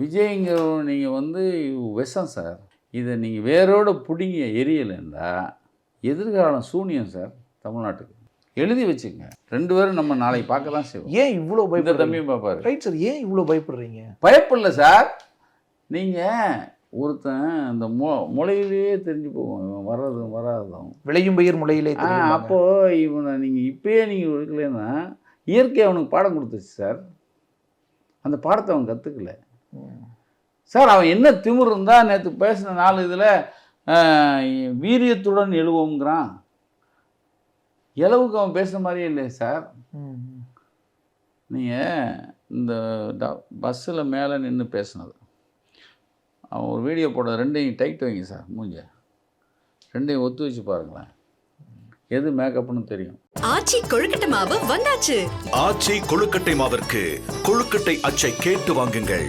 விஜய்ங்கிற நீங்கள் வந்து விஷம் சார். இதை நீங்கள் வேரோட பிடிங்க எரியலைன்னா எதிர்காலம் சூனியம் சார் தமிழ்நாட்டுக்கு. எழுதி வச்சுங்க. ரெண்டு பேரும் நம்ம நாளைக்கு பார்க்க தான் செய்வோம். ஏன் இவ்வளோ பயப்படுறீங்க? தம்பியும் பார்ப்பாரு. ரைட் சார் ஏன் இவ்வளோ பயப்படுறீங்க? பயப்படல சார். நீங்கள் ஒருத்தன் இந்த மொ முளையிலேயே தெரிஞ்சு போகும் இவன் வர்றதும் வராததும். விளையும் பயிர் முளையிலே அப்போது இவனை நீங்கள் இப்பயே நீங்கள் எடுக்கலைன்னா இயற்கை அவனுக்கு பாடம் கொடுத்துச்சு சார். அந்த பாடத்தை அவன் கற்றுக்கல சார் அவன் என்ன திமிர் இருந்தா நேற்று பேசின நாலு இதில் வீரியத்துடன் எழுவோங்கிறான் இளவுக்கு அவன் பேசுன மாதிரியே இல்லையே சார். நீங்கள் இந்த பஸ்ஸில் மேலே நின்று பேசுனது. அவன் ஒரு வீடியோ போட ரெண்டையும் டைட் வைங்க சார் மூஞ்ச. ரெண்டையும் ஒத்து வச்சு பாருங்களேன். எது மேக்கப்னு தெரியும். ஆச்சி கொழுக்கட்டை மாவு வந்தாச்சு. ஆச்சி கொழுக்கட்டை மாவிற்கு கொழுக்கட்டை அச்சை கேட்டு வாங்குங்கள்.